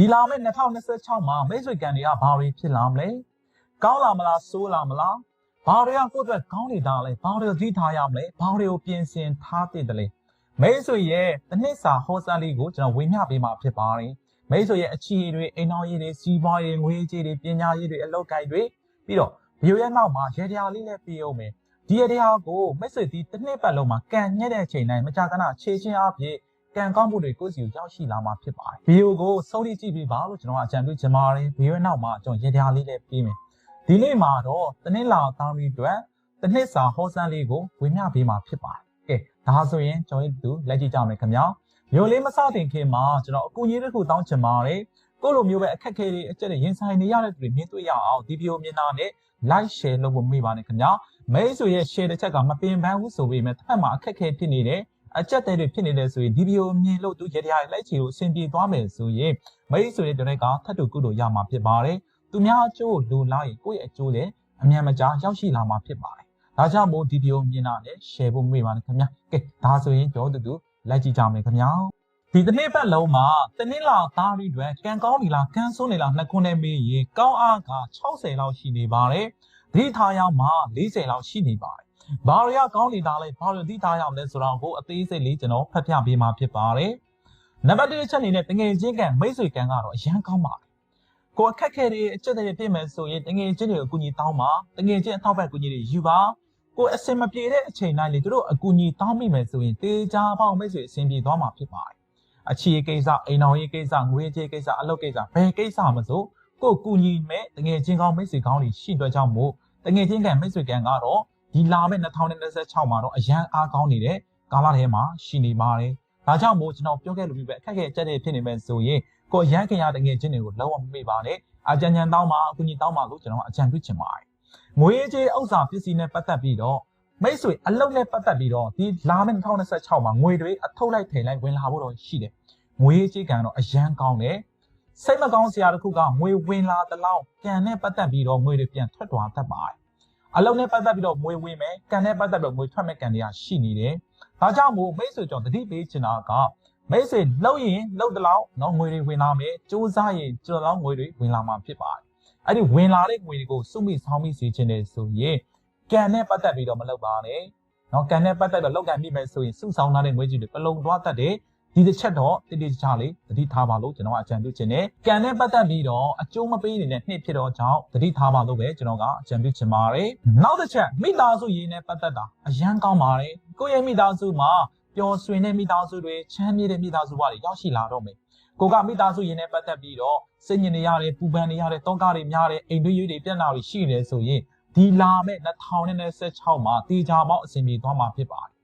ဒီလာမယ့်2026မှာမိတ်ဆွေကန်တွေကဘာတွေဖြစ်လာမလဲကောင်းလာမလားဆိုးလာမလားဘာတွေကကိုယ့်အတွက်ကောင်းနေတာလဲဘာတွေကိုသိထားရမလဲဘာတွေကိုပြင်ဆင်ထားသင့်တယ်လဲမိတ်ဆွေရဲ့တစ်နှစ်စာဟောစာလေးကိုကျွန်တော်ဝေမျှပေးမှာဖြစ်ပါတယ်မိတ်ဆွေရဲ့အခြေအနေတွေအိမ်တော်ရေးတွေစီးပွားရေးငွေကြေးတွေပညာရေးတွေအလုပ်ကိုင်တွေပြီးတော့ဗီဒီယိုရဲ့နောက်မှာရေတရားလေးလည်းပြအောင်မယ်ဒီရေတရားကိုမိတ်ဆွေဒီတစ်နှစ်ပတ်လုံးမှာကန်ညက်တဲ့အချိန်တိုင်းမကြာခဏခြေချင်းအဖြစ် ကံကောင်းမှုတွေကိုယ်စီကိုရောက်ရှိလာမှာဖြစ်ပါတယ်ဗီဒီယိုကိုဆုံးဖြတ်ကြည့်ပြီးပါလို့ကျွန်တော်အကြံပြုချင်ပါတယ်ဗီဒီယိုရဲ့နောက်မှာကျွန်တော်ရေတရားလေးလည်းပြီးမယ်ဒီနေ့မှာတော့တနင်္လာသားရီအတွက်တစ်နှစ်စာဟောစမ်းလေးကိုဝေမျှပေးမှာဖြစ်ပါတယ်ကဲဒါဆိုရင်ကျွန်တော်တို့လက်ကြည့်ကြမယ်ခင်ဗျာမျိုးလေးမစတင်ခင်မှာကျွန်တော်အကူကြီးတစ်ခုတောင်းချင်ပါတယ်ကိုလိုမျိုးပဲအခက်ခဲတွေအကျက်တွေရင်ဆိုင်နေရတဲ့သူတွေမြင်တွေ့ရအောင်ဒီဗီဒီယိုမြင်တာနဲ့ like share လုပ်ဖို့မေ့ပါနဲ့ခင်ဗျာမိတ်ဆွေရဲ့ share တစ်ချက်ကမပင်ပန်းဘူးဆိုပေမဲ့တစ်ဖက်မှာအခက်ခဲဖြစ်နေတယ် အကြက်တဲတွေဖြစ်နေတယ်ဆိုရင်ဒီဗီဒီယိုမြင်လို့သူရတရားလိုက်ချီကိုအဆင်ပြေသွားမယ်ဆိုရင်မိတ်ဆွေတွေတွေကထပ်တူကုလို့ရမှာဖြစ်ပါတယ်သူများအကျိုးလိုလားရင်ကိုယ့်ရဲ့အကျိုးလည်းအမြန်မကြာရောက်ရှိလာမှာဖြစ်ပါတယ်ဒါကြောင့်မို့ဒီဗီဒီယိုမြင်တာနဲ့ share ဖို့မေ့ပါနဲ့ခင်ဗျာကဲဒါဆိုရင်ကြောတူတူလိုက်ကြည့်ကြမယ်ခင်ဗျာဒီတစ်နေ့ပတ်လုံးမှာတနင်္လာသားရီတွေကံကောင်းနေလားကံဆိုးနေလားနှစ်ခုနဲ့မေးရင်ကောင်းအားက60လောက်ရှိနေပါတယ်ဒီထားရောက်မှ40လောက်ရှိနေပါတယ် ဘာတွေကကောင်းနေတာလဲဘာတွေသိထားရအောင်လဲဆိုတော့ကိုအသေးစိတ်လေးကျွန်တော်ဖတ်ပြပေးမှာဖြစ်ပါတယ်နံပါတ်1ချက်အနေနဲ့တငယ်ချင်းကမိတ်ဆွေကံကတော့အရန်ကောင်းပါတယ်ကိုအခက်ခဲတွေအချက်တွေပြည့်မယ်ဆိုရင်တငယ်ချင်းတွေကိုအကူအညီတောင်းပါတငယ်ချင်းအထောက်ပံ့အကူအညီတွေယူပါကိုအစင်မပြေတဲ့အချိန်တိုင်းလေတို့အကူအညီတောင်းမိမယ်ဆိုရင်တေးကြပေါင်းမိတ်ဆွေအဆင်ပြေသွားမှာဖြစ်ပါတယ်အချီကိစ္စအိမ်တော်ရေးကိစ္စငွေကြေးကိစ္စအလုပ်ကိစ္စဘယ်ကိစ္စမဆိုကိုကူညီမဲ့တငယ်ချင်းကောင်းမိတ်ဆွေကောင်းတွေရှိတဲ့ကြောင့်မို့တငယ်ချင်းကမိတ်ဆွေကံကတော့ ဒီလာမဲ့2026မှာတော့အရန်အားကောင်းနေတဲ့ကာလထဲမှာရှိနေပါတယ်ဒါကြောင့်မို့ကျွန်တော်ပြောခဲ့လို့ပြပဲအခက်အခဲကြက်တဲ့ဖြစ်နေမဲ့ဆိုရင်ကိုရန်ခင်ရတငယ်ချင်းတွေကိုလုံးဝမမေ့ပါနဲ့အကြံဉာဏ်တောင်းပါအကူအညီတောင်းပါလို့ကျွန်တော်အကြံပြုချင်ပါတယ်ငွေကြေးဥစ္စာပစ္စည်းနဲ့ပတ်သက်ပြီးတော့မိတ်ဆွေအလုပ်နဲ့ပတ်သက်ပြီးတော့ဒီလာမယ့်2026မှာငွေတွေအထုတ်လိုက်ထိန်လိုက်ဝင်လာဖို့တော့ရှိတယ်ငွေကြေးကံတော့အရန်ကောင်းတယ်စိတ်မကောင်းစရာတစ်ခုကငွေဝင်လာတလောက်ကံနဲ့ပတ်သက်ပြီးတော့ငွေတွေပြန်ထွက်သွားတတ်ပါတယ် အလုံးနဲ့ပတ်သက်ပြီးတော့ငွေဝင်မယ်ကံနဲ့ပတ်သက်ပြီးတော့ငွေထွက်မဲ့ကံတွေကရှိနေတယ်ဒါကြောင့်မို့မိတ်ဆွေကြောင့်တတိပေးချင်တာကမိတ်ဆွေလှုပ်ရင်လှုပ်တလောက်နော်ငွေတွေဝင်လာမယ်စူးစမ်းရင်ကျွန်တော်ငွေတွေဝင်လာမှာဖြစ်ပါတယ်အဲ့ဒီဝင်လာတဲ့ငွေတွေကိုစုမိဆောင်းမိစေချင်တယ်ဆိုရင်ကံနဲ့ပတ်သက်ပြီးတော့မလုပ်ပါနဲ့နော်ကံနဲ့ပတ်သက်တော့လောက်ကံမိမယ်ဆိုရင်စုဆောင်းထားတဲ့ငွေကြီးတွေပလုံသွားတတ်တယ် ဒီတစ်ချက်တော့တိတိကျကျလေးသတိထားပါလို့ကျွန်တော်အကြံပြုချင်တယ်။ကံနဲ့ပတ်သက်ပြီးတော့အကျိုးမပေးနေတဲ့နှစ်ဖြစ်တော့ကြောင့်သတိထားပါလို့ပဲကျွန်တော်ကအကြံပြုချင်ပါတယ်။နောက်တစ်ချက်မိသားစုရေးနဲ့ပတ်သက်တာအရန်ကောင်းပါတယ်။ကိုယ့်ရဲ့မိသားစုမှာပျော်ရွှင်တဲ့မိသားစုတွေချမ်းမြေ့တဲ့မိသားစုတွေရောက်ရှိလာတော့မယ်။ကိုကမိသားစုရေးနဲ့ပတ်သက်ပြီးတော့စိတ်ညစ်နေရတယ်ပူပန်နေရတယ်တောကားတွေများတယ်အိမ်တွေရွေးတွေပြက်နာတွေရှိနေဆိုရင်ဒီလာမဲ့2026မှာတေချာပေါက်အစီအမီသွားမှာဖြစ်ပါတယ်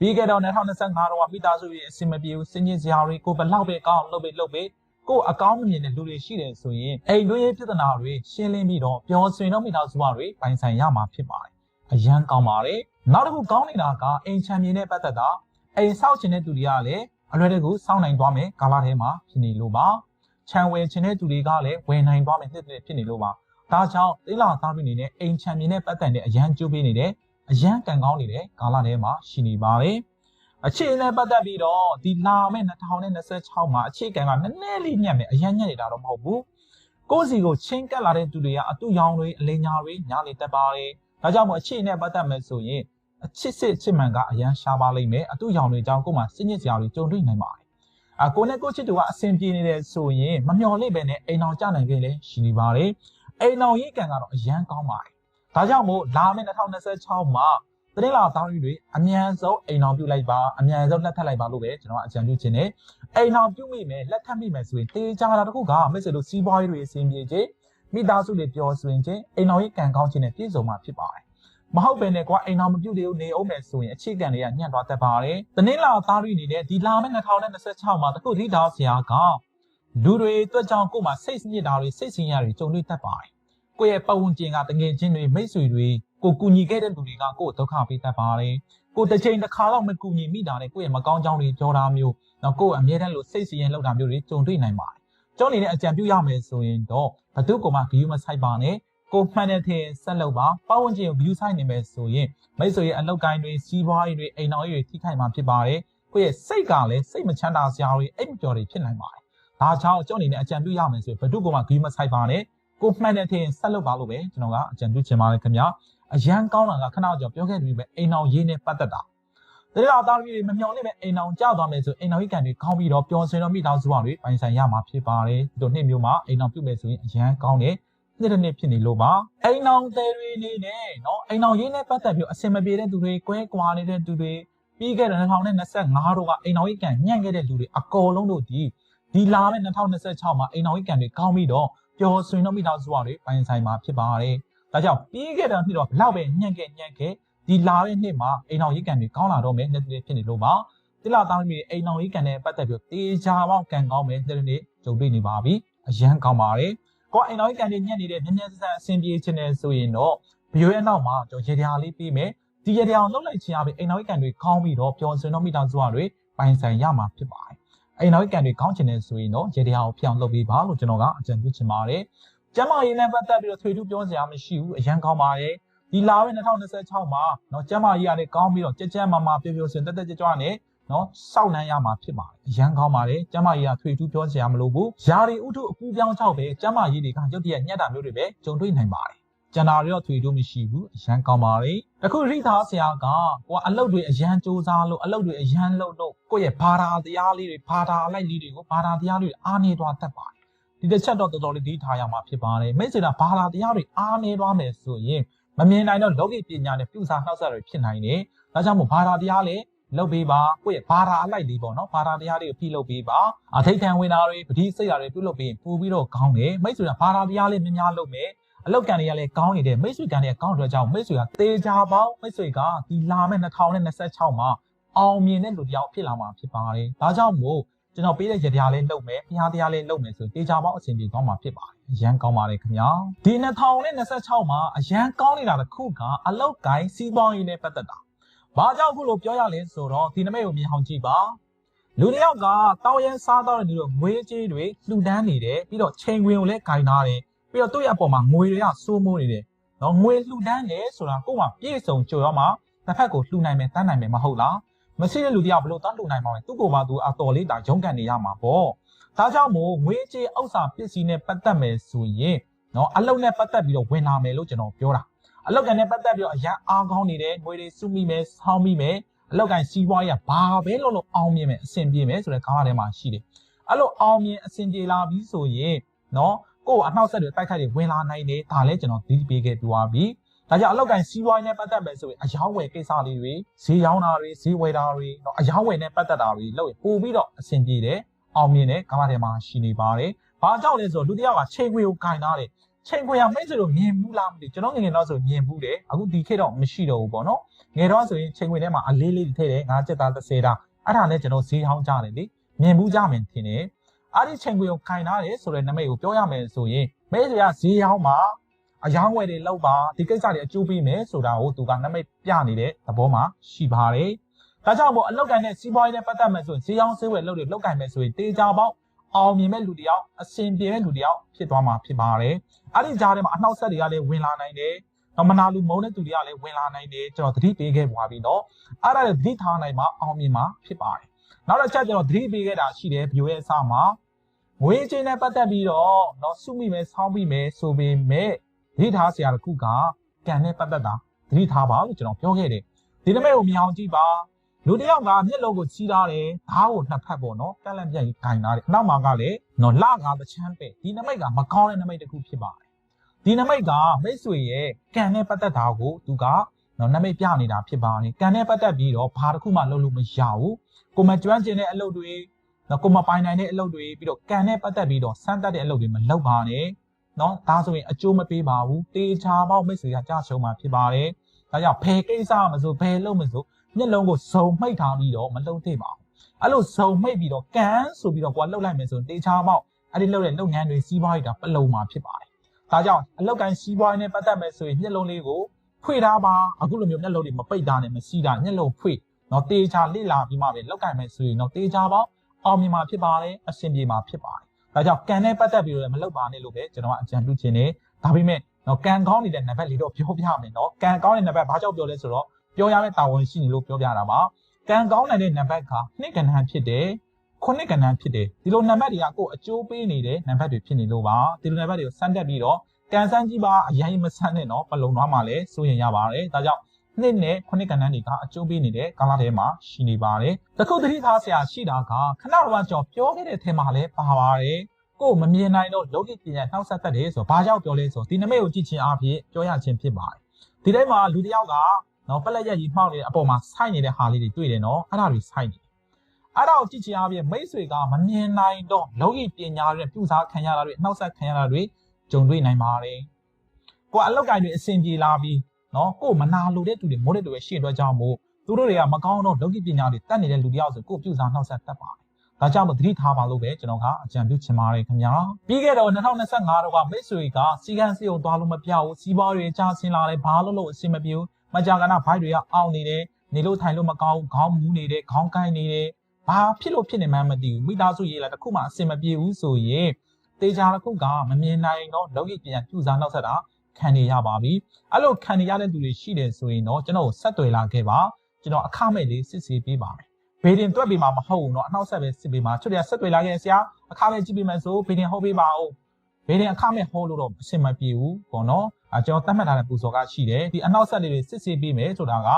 ပြီးခဲ့တော့2025တော့မိသားစုရဲ့အဆင်မပြေဘူးစင်ကြီးစရာတွေကိုဘလောက်ပဲကောင်းလုပ်ပဲလုပ်ပဲကိုအကောင်းမမြင်တဲ့လူတွေရှိတယ်ဆိုရင်အိမ်တွင်းရေးပြဿနာတွေရှင်းလင်းပြီးတော့ပျော်ရွှင်တော့မိသားစုတွေပိုင်ဆိုင်ရမှာဖြစ်ပါတယ်အရန်ကောင်းပါတယ်နောက်တစ်ခုကောင်းနေတာကအိမ်ချမ်းမြေနဲ့ပတ်သက်တာအိမ်ဆောက်ခြင်းတဲ့သူတွေကလည်းအလွယ်တကူစောင့်နိုင်သွားမယ်ကာလထဲမှာဖြစ်နေလို့ပါခြံဝယ်ခြင်းတဲ့သူတွေကလည်းဝယ်နိုင်သွားမယ်နှစ်နှစ်ဖြစ်နေလို့ပါဒါကြောင့်တိလာသားတွေအနေနဲ့အိမ်ချမ်းမြေနဲ့ပတ်သက်တဲ့အရန်ကျိုးပေးနေတဲ့ အရန်ကန်ကောင်းနေတဲ့ကာလထဲမှာရှိနေပါတယ်အခြေအနေပတ်သက်ပြီးတော့ဒီလာမယ့်2026မှာအခြေခံကနည်းနည်းလေးညံ့မယ်အရန်ညံ့နေတာတော့မဟုတ်ဘူးကိုယ်စီကိုချင်းကပ်လာတဲ့သူတွေကအတူရောင်တွေအလိညာတွေညာနေတက်ပါတယ်ဒါကြောင့်မို့အခြေအနေပတ်သက်မယ်ဆိုရင်အချစ်စစ်ချစ်မှန်ကအရန်ရှားပါလိမ့်မယ်အတူရောင်တွေကြောင့်ကိုယ်မှာစိညစ်စရာတွေကြုံတွေ့နိုင်ပါတယ်အကိုနဲ့ကိုချစ်တူကအဆင်ပြေနေတယ်ဆိုရင်မမျော်လင့်ပဲနဲ့အိမ်အောင်ကြနိုင်ခဲ့လေရှိနေပါတယ်အိမ်အောင်ရေးကံကတော့အရန်ကောင်းပါတယ် ဒါကြောင့်မို့လာမယ့်2026မှာတရင်လာတောင်းရီတွေအမြန်ဆုံးအိမ်အောင်ပြုတ်လိုက်ပါအမြန်ဆုံးလက်ထပ်လိုက်ပါလို့ပဲကျွန်တော်အကြံပြုခြင်းနဲ့အိမ်အောင်ပြုတ်မိမယ်လက်ထပ်မိမယ်ဆိုရင်တေးကြတာတခုကမိတ်ဆွေတို့စီးပွားရေးတွေအဆင်ပြေခြင်းမိသားစုတွေပျော်ရွှင်ခြင်းအိမ်အောင်ရေးကံကောင်းခြင်းနဲ့ပြည့်စုံမှာဖြစ်ပါတယ်မဟုတ်ပဲနဲ့ကွာအိမ်အောင်မပြုတ်သေးဘူးနေအောင်မယ်ဆိုရင်အခြေခံတွေကညံ့သွားတတ်ပါတယ်တနင်္လာသားရီအနေနဲ့ဒီလာမယ့်2026မှာတခုထိတောင်းစရာကလူတွေအတွက်ကြောင့်ကိုယ်မှာစိတ်ညစ်တာတွေစိတ်ဆင်းရဲတွေကြုံတွေ့တတ်ပါတယ် ကိုယ့်ရဲ့ပတ်ဝန်းကျင်ကတငယ်ချင်းတွေမိတ်ဆွေတွေကိုကူညီခဲ့တဲ့လူတွေကကိုယ့်ဒုက္ခပေးတတ်ပါတယ်ကိုတစ်ချိန်တစ်ခါတော့မကူညီမိတာနဲ့ကိုယ့်ရဲ့မကောင်းကြောင်းတွေပြောတာမျိုးတော့ကိုယ့်အမြဲတမ်းလို့စိတ်ဆင်းရဲလောက်တာမျိုးတွေကြုံတွေ့နိုင်ပါတယ်ကျောင်းနေတဲ့အကြံပြုရမယ်ဆိုရင်တော့ဘသူ့ကိုမှဂီယူမဆိုင်ပါနဲ့ကိုမှန်တဲ့ထင်ဆက်လုပ်ပါပတ်ဝန်းကျင်ကိုဂီယူဆိုင်နေမယ်ဆိုရင်မိတ်ဆွေရဲ့အလောက်ကိုင်းတွေစီးပွားရေးတွေအိမ်တော်ရေးတွေထိခိုက်မှာဖြစ်ပါတယ်ကိုယ့်ရဲ့စိတ်ကလည်းစိတ်မချမ်းသာစရာတွေအိတ်မပျော်တွေဖြစ်နိုင်ပါတယ်ဒါကြောင့်ကျွန်တော်အနေနဲ့အကြံပြုရမယ်ဆိုရင်ဘယ်သူကမှဂီးမဆိုင်ပါနဲ့ ကိုမှန်တဲ့ထင်ဆက်လုပ်ပါလို့ပဲကျွန်တော်ကအကြံပြုချင်ပါတယ်ခင်ဗျာအရန်ကောင်းတာကခဏကြောင်ပြောခဲ့ပြီးပဲအိမ်အောင်ရေးနဲ့ပတ်သက်တာတကယ်တော့သားသမီးတွေမမျှော်လင့်မဲ့အိမ်အောင်ကြောက်သွားမယ်ဆိုအိမ်အောင်ရေးကန်တွေကောင်းပြီးတော့ပျော်ရွှင်တော့မိသားစုတွေပိုင်ဆိုင်ရမှာဖြစ်ပါတယ်ဒီလိုနှစ်မျိုးမှာအိမ်အောင်ပြုမယ်ဆိုရင်အရန်ကောင်းတယ်နှစ်တစ်နှစ်ဖြစ်နေလို့ပါအိမ်အောင်သေးတွေနေနဲ့နော်အိမ်အောင်ရေးနဲ့ပတ်သက်ပြီးအစင်မပြေတဲ့သူတွေကွဲကွာနေတဲ့သူတွေပြီးခဲ့တဲ့2025တို့ကအိမ်အောင်ရေးကန်ညံ့ခဲ့တဲ့လူတွေအကောလုံးတို့ဒီဒီလာမယ့်2026မှာအိမ်အောင်ရေးကန်တွေကောင်းပြီးတော့ ပျော်ရွှင်တော့မိသားစုတွေပိုင်ဆိုင်မှာဖြစ်ပါတယ်ဒါကြောင့်ပြီးခဲ့တဲ့နှစ်တော့ဘလောက်ပဲညံ့ခဲ့ညံ့ခဲ့ဒီလာတဲ့နှစ်မှာအိမ်အောင်ရေးကန်တွေကောင်းလာတော့မယ်နှစ်တစ်ဖြစ်နေလို့ပါတိလာသားသမီးအိမ်အောင်ရေးကန်နဲ့ပတ်သက်ပြီးတေချာပေါက်ကန်ကောင်းမယ်နှစ်တစ်နှစ်ကြုံတွေ့နေပါပြီအရန်ကောင်းပါတယ်ကိုအိမ်တော်ကြီးကန်နေညက်နေတဲ့မြင်းမြန်းစစအဆင်ပြေခြင်းနဲ့ဆိုရင်တော့ဘီယိုရဲ့နောက်မှာကျွန်တော်ရေတရားလေးပြီးမယ်ဒီရေတရားအောင်လှုပ်လိုက်ခြင်းအပြင်အိမ်တော်ကြီးကန်တွေခေါင်းပြီးတော့ပျော်စင်တော့မိသားစုတွေပိုင်ဆိုင်ရမှာဖြစ်ပါတယ် အိမ်တော်ကြီးကန်တွေခေါင်းချင်နေဆိုရင်တော့ရေတရားကိုပြောင်းလုပ်ပြီးပါလို့ကျွန်တော်ကအကြံပြုချင်ပါတယ်ကျမရေးနဲ့ပတ်သက်ပြီးတော့ထွေထူးပြောစရာမရှိဘူးအရန်ကောင်းပါတယ်ဒီလာဝင်2026မှာเนาะကျမကြီးကနေကောင်းပြီးတော့ကြက်ကြက်မမပျော်ပျော်စင်တက်တက်ကြွကြွနဲ့နော်စောက်နှမ်းရမှာဖြစ်ပါတယ်အရန်ကောင်းပါတယ်ကျမကြီးကထွေထူးပြောစရာမလိုဘူးယာရီဥထုအပူပြောင်းချောက်ပဲကျမကြီးတွေကရုပ်တရက်ညက်တာမျိုးတွေပဲကြုံတွေ့နိုင်ပါတယ် ကျန်တာတွေတော့ထွေထူးမရှိဘူးအရန်ကောင်းပါတယ်အခုရိသားဆရာကကိုကအလုပ်တွေအရန်စူးစမ်းလို့အလုပ်တွေအရန်လုပ်လို့ကိုယ့်ရဲ့ဘာသာတရားလေးတွေဘာသာအလိုက်လေးတွေကိုဘာသာတရားတွေအားနေသွားတတ်ပါတယ်ဒီတစ်ချက်တော့တော်တော်လေးဒီထားရမှာဖြစ်ပါတယ်မိတ်ဆွေကဘာသာတရားတွေအားနေသွားမယ်ဆိုရင်မမြင်နိုင်တော့လောကီပညာနဲ့ပြုစာနှောက်ဆက်တွေဖြစ်နိုင်တယ်ဒါကြောင့်မို့ဘာသာတရားလေးလုပ်ပေးပါကိုယ့်ရဲ့ဘာသာအလိုက်လေးပေါ့နော်ဘာသာတရားတွေကိုပြုလုပ်ပေးပါအထိတ်ခံဝင်တာတွေပတိစိတ်ဓာတ်တွေပြုလုပ်ပေးရင်ပို့ပြီးတော့ကောင်းတယ်မိတ်ဆွေကဘာသာတရားလေးများများလုပ်မယ် အလောက်ကန်တွေကလည်းကောင်းနေတယ်မိတ်ဆွေကန်တွေကကောင်းတဲ့ကြောင့်မိတ်ဆွေကတေချာပေါင်းမိတ်ဆွေကဒီလာမဲ့2026မှာအောင်မြင်တဲ့လူတယောက်ဖြစ်လာမှာဖြစ်ပါတယ်ဒါကြောင့်မို့ကျွန်တော်ပေးတဲ့ရတရားလေးလုပ်မယ်ဖျားတရားလေးလုပ်မယ်ဆိုတေချာပေါင်းအဆင်ပြေသွားမှာဖြစ်ပါတယ်အရန်ကောင်းပါတယ်ခင်ဗျာဒီ2026မှာအရန်ကောင်းနေတာတစ်ခုကအလောက်ကိုင်းစီးပွားရေးနဲ့ပတ်သက်တာဘာကြောင့်ခုလိုပြောရလဲဆိုတော့ဒီနမိတ်ကိုမြင်အောင်ကြည့်ပါလူတစ်ယောက်ကတောင်းရမ်းစားတော့နေလို့ငွေကြေးတွေလှူဒန်းနေတယ်ပြီးတော့ချိန်ခွင်ကိုလည်းဂိုင်ထားတယ် ပြီးတော့သူ့ရဲ့အပေါ်မှာငွေတွေကစိုးမိုးနေတယ်နော်ငွေလှူဒန်းတယ်ဆိုတာကိုယ်မှပြည့်စုံကြွယ်ရမှာတစ်ဖက်ကိုလှူနိုင်မယ်တန်းနိုင်မယ်မဟုတ်လားမရှိတဲ့လူတယောက်ဘလို့တန်းလှူနိုင်မှာလဲသူ့ကိုယ်မှသူအတော်လေးတာရုန်းကန်နေရမှာပေါ့ဒါကြောင့်မို့ငွေကြေးဥစ္စာပစ္စည်းနဲ့ပတ်သက်မယ်ဆိုရင်နော်အလုပ်နဲ့ပတ်သက်ပြီးတော့ဝင်လာမယ်လို့ကျွန်တော်ပြောတာအလောက်ကန်နဲ့ပတ်သက်ပြီးတော့အရန်အားကောင်းနေတယ်ငွေတွေစုမိမယ်ဆောင်းမိမယ်အလောက်ကန်စီးပွားရေးကဘာပဲလို့လို့အောင်မြင်မယ်အဆင်ပြေမယ်ဆိုတဲ့ကားထဲမှာရှိတယ်အဲ့လိုအောင်မြင်အဆင်ပြေလာပြီဆိုရင်နော် ကိုယ်အနှောက်ဆက်တွေတိုက်ခိုက်တွေဝင်လာနိုင်တယ်ဒါလည်းကျွန်တော်ဒီပေးခဲ့ပြီးသွားပြီဒါကြောင့်အလောက်ကန်စီးပွားရေးနဲ့ပတ်သက်မယ်ဆိုရင်အယောင်းဝယ်ကိစ္စလေးတွေဈေးရောင်းတာတွေဈေးဝယ်တာတွေနော်အယောင်းဝယ်နဲ့ပတ်သက်တာတွေလုပ်ရင်ပို့ပြီးတော့အဆင်ပြေတယ်အောင်မြင်တဲ့ကားထဲမှာရှိနေပါတယ်ဘာကြောင့်လဲဆိုတော့လူတစ်ယောက်ကချိန်ခွေကိုကင်ထားတယ်ချိန်ခွေရမိတ်ဆွေတို့မြင်ဘူးလားမသိကျွန်တော်ငယ်ငယ်တော့ဆိုမြင်ဘူးတယ်အခုဒီခေတ်တော့မရှိတော့ဘူးပေါ့နော်ငယ်တော့ဆိုရင်ချိန်ခွေထဲမှာအလေးလေးထည့်တယ်ငါးချက်သား30တာအဲ့ဒါနဲ့ကျွန်တော်ဈေးဟောင်းကြတယ်လေမြင်ဘူးကြမယ်ထင်တယ် အဲ့ဒီချိန်ခွေကိုခိုင်ထားတယ်ဆိုတဲ့နမိတ်ကိုပြောရမယ်ဆိုရင်မိတ်ဆွေကဈေးဟောင်းမှာအယောင်းဝယ်တွေလောက်ပါဒီကိစ္စတွေအကျိုးပေးမယ်ဆိုတာကိုသူကနမိတ်ပြနေတဲ့သဘောမှာရှိပါတယ်ဒါကြောင့်မို့အလောက်ကန်နဲ့စီးပွားရေးနဲ့ပတ်သက်မယ်ဆိုရင်ဈေးဟောင်းဈေးဝယ်လုပ်တွေလောက်ကန်မယ်ဆိုရင်တေချာပေါက်အောင်မြင်မဲ့လူတယောက်အဆင်ပြေမဲ့လူတယောက်ဖြစ်သွားမှာဖြစ်ပါတယ်အဲ့ဒီကြားထဲမှာအနှောက်အယှက်တွေကလည်းဝင်လာနိုင်တယ်တော့မနာလူမုံတဲ့သူတွေကလည်းဝင်လာနိုင်တယ်ကျွန်တော်သတိပေးခဲ့ပါပြီနော်အဲ့ဒါလည်းသတိထားနိုင်မှအောင်မြင်မှာဖြစ်ပါတယ် နောက်တစ်ချက်ကျွန်တော်သတိပေးခဲ့တာရှိတယ်ဗီဒီယိုရဲ့အစမှာငွေချင်းနဲ့ပတ်သက်ပြီးတော့တော့စုမိမယ်ဆောင်းမိမယ်ဆိုပေမဲ့သတိထားစရာတစ်ခုကကံနဲ့ပတ်သက်တာသတိထားပါလို့ကျွန်တော်ပြောခဲ့တယ်ဒီနမိတ်ကိုမြင်အောင်ကြည့်ပါလူတယောက်ကမျက်လုံးကိုချီးထားတယ်ဓားကိုနှစ်ဖက်ပေါ့နော်ကန့်လန့်ပြတ်ကြီးဂိုင်ထားတယ်အနောက်မှာကလည်းနော်လကားတချမ်းပဲဒီနမိတ်ကမကောင်းတဲ့နမိတ်တစ်ခုဖြစ်ပါတယ်ဒီနမိတ်ကမိတ်ဆွေရဲ့ကံနဲ့ပတ်သက်တာကိုသူက နော်နမိတ်ပြနေတာဖြစ်ပါတယ်ကံနဲ့ပတ်သက်ပြီးတော့ဘာတစ်ခုမှလုပ်လို့မရဘူးကိုမကျွမ်းကျင်တဲ့အလုပ်တွေနော်ကိုမပိုင်နိုင်တဲ့အလုပ်တွေပြီးတော့ကံနဲ့ပတ်သက်ပြီးတော့စမ်းသပ်တဲ့အလုပ်တွေမလုပ်ပါနဲ့နော်ဒါဆိုရင်အကျိုးမပေးပါဘူးတေချာပေါက်မိတ်ဆွေကကြားချုံမှာဖြစ်ပါတယ်ဒါကြောင့်ဘယ်ကိစ္စမဆိုဘယ်လုပ်မဆိုမျက်လုံးကိုစုံမိတ်ထားပြီးတော့မလုံသင့်ပါဘူးအဲ့လိုစုံမိတ်ပြီးတော့ကန်ဆိုပြီးတော့ကိုကလှုပ်လိုက်မယ်ဆိုရင်တေချာပေါက်အဲ့ဒီလှုပ်တဲ့လုပ်ငန်းတွေစီးပွားရေးတာပလုံမှာဖြစ်ပါတယ်ဒါကြောင့်အလောက်ကန်စီးပွားရေးနဲ့ပတ်သက်မယ်ဆိုရင်မျက်လုံးလေးကို ဖွင့်ထားပါအခုလိုမျိုးမျက်လုံးတွေမပိတ်တာနဲ့မစီးတာမျက်လုံးဖွင့်နော်တေချာလိလာပြီးမှပဲလောက်ကန်မယ်ဆိုရင်တော့တေချာပေါက်အောင်မြင်မှာဖြစ်ပါတယ်အဆင်ပြေမှာဖြစ်ပါတယ်ဒါကြောင့်ကန်နဲ့ပတ်သက်ပြီးတော့မလောက်ပါနဲ့လို့ပဲကျွန်တော်ကအကြံပြုခြင်းနေဒါပေမဲ့နော်ကန်ကောင်းနေတဲ့နံပါတ်လေးတော့ပြောပြမယ်နော်ကန်ကောင်းတဲ့နံပါတ်ဘာကြောင့်ပြောလဲဆိုတော့ပြောရမယ့်တာဝန်ရှိနေလို့ပြောပြတာပါကံကောင်းနိုင်တဲ့နံပါတ်ကနှစ်ကဏ္ဍဖြစ်တယ်ခုနှစ်ကဏ္ဍဖြစ်တယ်ဒီလိုနံပါတ်တွေကကိုယ်အကျိုးပေးနေတဲ့နံပါတ်တွေဖြစ်နေလို့ပါဒီလိုနံပါတ်တွေကိုစမ်းတက်ပြီးတော့ ကန်ဆန်းကြီးပါအရင်မဆန်းနဲ့တော့ပလုံသွားမှလည်းစိုးရင်ရပါတယ်ဒါကြောင့်နှစ်နဲ့ခုနှစ်ကဏ္ဍတွေကအကျိုးပေးနေတဲ့ကာလထဲမှာရှိနေပါတယ်တခုသတိထားဆရာရှိတာကခဏတော့ကြောင်ပြောခဲ့တဲ့ထဲမှာလည်းပါပါတယ်ကိုမမြင်နိုင်တော့လောကီပညာနှောက်ဆက်တတ်တယ်ဆိုတော့ဘာကြောင့်ပြောလဲဆိုတော့ဒီနမိတ်ကိုကြည့်ချင်းအဖြစ်ပြောရခြင်းဖြစ်ပါတယ်ဒီထဲမှာလူတစ်ယောက်ကနော်ပလက်ရက်ကြီးမှောက်နေတဲ့အပေါ်မှာစိုက်နေတဲ့ဟာလေးတွေတွေ့တယ်နော်အဲ့ဒါတွေစိုက်နေအဲ့ဒါကိုကြည့်ချင်းအပြင်မိတ်ဆွေကမမြင်နိုင်တော့လောကီပညာတွေပြုစားခံရတာတွေနှောက်ဆက်ခံရတာတွေ ကြုံတွေ့နိုင်ပါတယ်ကိုအလောက်ကင်တွေအဆင်ပြေလာပြီးနော်ကိုမနာလိုတဲ့သူတွေမိုးတဲ့သူတွေရှင်းအတွက်ကြောင့်မို့သူတို့တွေကမကောင်းတော့လောကီပညာတွေတတ်နေတဲ့လူတယောက်ဆိုကိုပြုစားနှောက်ဆက်တတ်ပါတယ်ဒါကြောင့်မသတိထားပါလို့ပဲကျွန်တော်ကအကြံပြုချင်ပါတယ်ခင်ဗျာပြီးခဲ့တော့2025တော့ကမိတ်ဆွေကစီကန်းစီကိုသွားလို့မပြောက်ဘူးစီးပွားတွေကြားဆင်းလာတယ်ဘာလို့လို့အဆင်မပြေဘူးမကြာခဏဘိုက်တွေကအောင့်နေတယ်နေလို့ထိုင်လို့မကောင်းခေါင်းမူးနေတယ်ခေါင်းကိုင်းနေတယ်ဘာဖြစ်လို့ဖြစ်နေမှန်းမသိဘူးမိသားစုရေးလာတစ်ခုမှအဆင်မပြေဘူးဆိုရင် တေချာတစ်ခုကမမြင်နိုင်တော့လောကီပြန်ပြူစားနောက်ဆက်တာခံနေရပါပြီအဲ့လိုခံနေရတဲ့သူတွေရှိတယ်ဆိုရင်တော့ကျွန်တော်ကိုဆက်သွယ်လာခဲ့ပါကျွန်တော်အခမဲ့လေးစစ်ဆေးပေးပါမယ်ဘေဒင်တွက်ပေးမှာမဟုတ်ဘူးเนาะအနောက်ဆက်ပဲစစ်ပေးမှာချွတ်ရဆက်သွယ်လာခဲ့ဆရာအခမဲ့ကြည့်ပေးမယ်ဆိုဘေဒင်ဟုတ်ပေးပါဦးဘေဒင်အခမဲ့ဟောလို့တော့အဆင်မပြေဘူးပေါ့နော်အဲကျွန်တော်တတ်မှတ်ထားတဲ့ပူဇော်ကရှိတယ်ဒီအနောက်ဆက်လေးတွေစစ်ဆေးပေးမယ်ဆိုတာက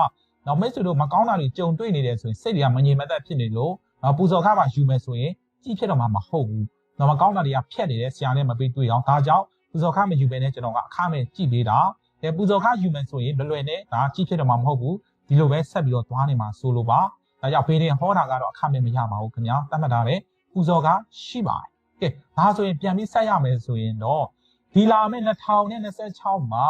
နောက်မိတ်ဆွေတို့မကောင်းတာတွေကြုံတွေ့နေတယ်ဆိုရင်စိတ်တွေကမငြိမ်မသက်ဖြစ်နေလို့နောက်ပူဇော်ခပါယူမယ်ဆိုရင်ကြည့်ဖြစ်တော့မှမဟုတ်ဘူး နောက်မကောင်းတာတွေကဖြတ်နေတယ်ဆရာနဲ့မပေးတွေ့အောင်ဒါကြောင့်ပူဇော်ခမယူပဲနဲ့ကျွန်တော်ကအခမဲ့ကြည့်ပေးတာအဲပူဇော်ခယူမယ်ဆိုရင်လွယ်လွယ်နဲ့ဒါကြည့်ဖြစ်တော့မှမဟုတ်ဘူးဒီလိုပဲဆက်ပြီးတော့သွားနေမှာဆိုလိုပါဒါကြောင့်ဖေးတင်ဟောတာကတော့အခမဲ့မရပါဘူးခင်ဗျာတတ်မှတ်ထားတယ်ပူဇော်ကရှိပါတယ်ကဲဒါဆိုရင်ပြန်ပြီးဆက်ရမယ်ဆိုရင်တော့ဒီလာမယ့်2026မှာ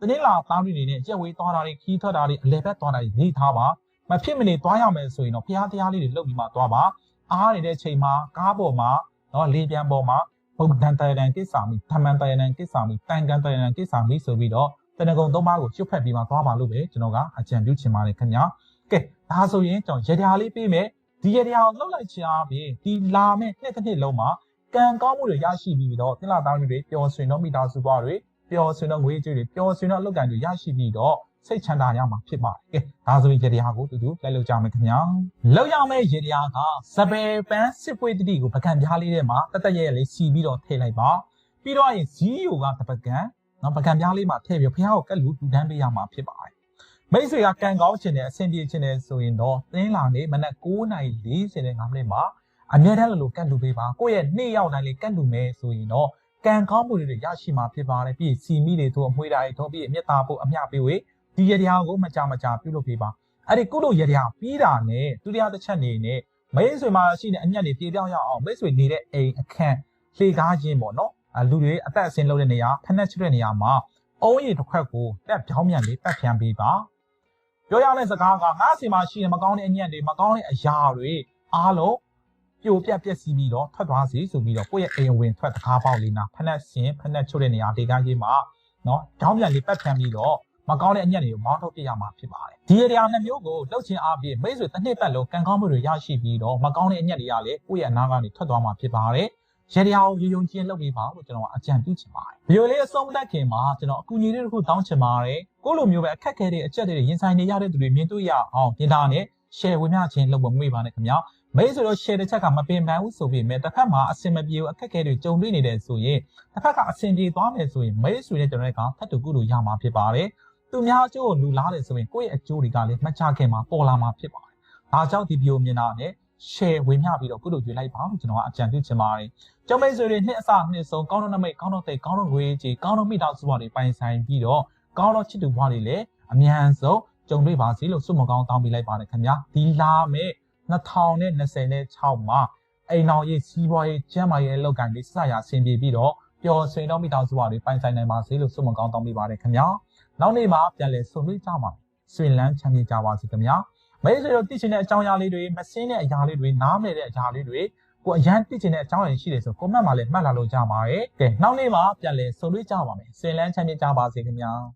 တနင်္လာသားတွေနေနဲ့ရက်ဝေးသွားတာတွေခီးထွက်တာတွေအလဲဘက်သွားတာတွေနေထားပါမဖြစ်မနေသွားရမယ်ဆိုရင်တော့ဖျားတရားလေးတွေလုပ်ပြီးမှသွားပါအားနေတဲ့ချိန်မှာကားပေါ်မှာ နော်လေပြန်ပေါ်မှာဘုဒ္ဓံတယတံကိစ္ဆာမိဓမ္မံတယတံကိစ္ဆာမိတန်ကံတယတံကိစ္ဆာမိဆိုပြီးတော့တဏ္ဍကုံသုံးပါးကိုကျွတ်ဖက်ပြီးမှသွားပါလို့ပဲကျွန်တော်ကအကြံပြုချင်ပါတယ်ခင်ဗျာကဲဒါဆိုရင်ကျွန်တော်ရတရားလေးပေးမယ်ဒီရတရားကိုလှုပ်လိုက်ချင်အားဖြင့်ဒီလာမယ့်နှစ်တစ်နှစ်လုံးမှာကံကောင်းမှုတွေရရှိပြီးတော့သင်္လာသားတွေပျော်ရွှင်တော့မိသားစုဘဝတွေပျော်ရွှင်တော့ငွေကြေးတွေပျော်ရွှင်တော့အလုပ်ကံတွေရရှိပြီးတော့ စိတ်ချမ်းသာရမှာဖြစ်ပါတယ်။ကဲဒါဆိုရင်ရေတရားကိုတူတူလိုက်လုပ်ကြမယ်ခင်ဗျာ။လောက်ရမယ့်ရေတရားကစပယ်ပန်းစစ်ပွေးတတိကိုပကံပြားလေးထဲမှာတသက်ရဲ့လေးစီပြီးတော့ထည့်လိုက်ပါ။ပြီးတော့ရင်ဇီးယိုကတပကံနော်ပကံပြားလေးမှာထည့်ပြီးဖះကိုကက်လူတူတန်းပေးရမှာဖြစ်ပါတယ်။မိတ်ဆွေကကံကောင်းခြင်းနဲ့အဆင်ပြေခြင်းနဲ့ဆိုရင်တော့သင်းလာနေမနက်9:45မိနစ်မှာအမြဲတမ်းလိုကတ်လူပေးပါကိုယ့်ရဲ့နေ့ရောက်တိုင်းလေးကတ်လူမယ်ဆိုရင်တော့ကံကောင်းမှုတွေရရှိမှာဖြစ်ပါတယ်ပြီးစီမီတွေတို့အမွှေးတာတွေတို့ပြီးအမျက်သားဖို့အမျှပေးဝေး ဒီရတရားကိုမကြမကြပြုလုပ်ပေးပါအဲ့ဒီကုလို့ရတရားပြီးတာနဲ့ဒုတိယတစ်ချက်နေနဲ့မိတ်ဆွေမှာရှိတဲ့အညက်တွေပြေပြောင်းရအောင်မိတ်ဆွေနေတဲ့အိမ်အခန့်လှေကားခြင်းပေါ့နော်အလူတွေအသက်အစင်းလုပ်တဲ့နေရာဖက်နှက်ချွတဲ့နေရာမှာအုံးရည်တစ်ခွက်ကိုတက်ပြောင်းမြန်လေးတက်ဖြန်းပေးပါပြောရမယ့်စကားကငါ့စီမှာရှိတဲ့မကောင်းတဲ့အညက်တွေမကောင်းတဲ့အရာတွေအားလုံးပြိုပြက်ပျက်စီးပြီးတော့ထွက်သွားစီဆိုပြီးတော့ကိုယ့်ရဲ့အိမ်ဝင်ထွက်တကားပေါက်လေးနာဖက်နှက်ရှင်ဖက်နှက်ချွတ်တဲ့နေရာဒေကားကြီးမှာနော်ကြောင်းပြန်လေးပတ်ဖြန်းပြီးတော့ မကောင်းတဲ့အညက်တွေကိုမောင်းထုတ်ပြရမှာဖြစ်ပါတယ်ဒီအရာနှစ်မျိုးကိုလှုပ်ခြင်းအပြင်မိတ်ဆွေတစ်နှစ်ပတ်လုံးကံကောင်းမှုတွေရရှိပြီးတော့မကောင်းတဲ့အညက်တွေကလည်းကိုယ့်ရဲ့အနာကနေထွက်သွားမှာဖြစ်ပါတယ်ရေတရားကိုရေယုံချင်းလုပ်ပြီးပါလို့ကျွန်တော်အကြံပြုချင်ပါတယ်။ဗီဒီယိုလေးအဆုံးမတက်ခင်မှာကျွန်တော်အကူအညီလေးတစ်ခုတောင်းချင်ပါတယ်။ကိုလိုမျိုးပဲအခက်ခဲတဲ့အချက်တွေရင်ဆိုင်နေရတဲ့သူတွေမြင်တွေ့ရအောင်ပြင်တာနဲ့ share ဝင်မျှခြင်းလုပ်ဖို့မမေ့ပါနဲ့ခင်ဗျာ။မိတ်ဆိုတော့ share တစ်ချက်ကမပင်ပန်းဘူးဆိုပြီးမြဲတစ်ဖက်မှာအဆင်မပြေဘူးအခက်ခဲတွေကြုံတွေ့နေတယ်ဆိုရင်တစ်ဖက်ကအဆင်ပြေသွားမယ်ဆိုရင်မိတ်ဆွေနဲ့ကျွန်တော်တို့ကဖတ်တူကုလို့ရမှာဖြစ်ပါတယ်။ သူများအကျိုးကိုလူလားတယ်ဆိုရင်ကိုယ့်ရဲ့အကျိုးတွေကလည်းမှတ်ချခင်မှာပေါ်လာမှာဖြစ်ပါတယ်။ဒါကြောင့်ဒီဗီဒီယိုမြင်တာနဲ့ share ဝင်မျှပြီးတော့ကုလို့ယူလိုက်ပါလို့ကျွန်တော်ကအကြံပြုချင်ပါတယ်။ကျောင်းမိတ်ဆွေတွေနှစ်အစနှစ်ဆုံးကောင်းတော့နမိတ်ကောင်းတော့တိတ်ကောင်းတော့ငွေကြီးကောင်းတော့မိသားစုဘဝတွေပိုင်ဆိုင်ပြီးတော့ကောင်းတော့ချစ်သူဘဝတွေလည်းအမြန်ဆုံးကြုံတွေ့ပါစေလို့ဆုမကောင်းတောင်းပေးလိုက်ပါတယ်ခင်ဗျာ။ဒီလာမဲ့2026မှာအိမ်တော်ရေးစီးပွားရေးကျန်းမာရေးအလုပ်ကိုင်တွေစရအဆင်ပြေပြီးတော့ပျော်ရွှင်တော့မိသားစုဘဝတွေပိုင်ဆိုင်နိုင်ပါစေလို့ဆုမကောင်းတောင်းပေးပါတယ်ခင်ဗျာ။ နောက်နေ့မှာပြန်လည်ဆုံတွေ့ကြပါမယ်။ဆွေလန်းချမ်းမြေ့ကြပါစေခင်ဗျာ။မဲဆွေတို့သိချင်တဲ့အကြောင်းအရာလေးတွေမစင်းတဲ့အရာလေးတွေနားမလည်တဲ့အရာလေးတွေကိုအရန်သိချင်တဲ့အကြောင်းအရာရှိတယ်ဆိုကွန်မန့်မှာလည်းမှတ်လာလို့ကြပါရဲ့။ကဲနောက်နေ့မှာပြန်လည်ဆုံတွေ့ကြပါမယ်။ဆွေလန်းချမ်းမြေ့ကြပါစေခင်ဗျာ။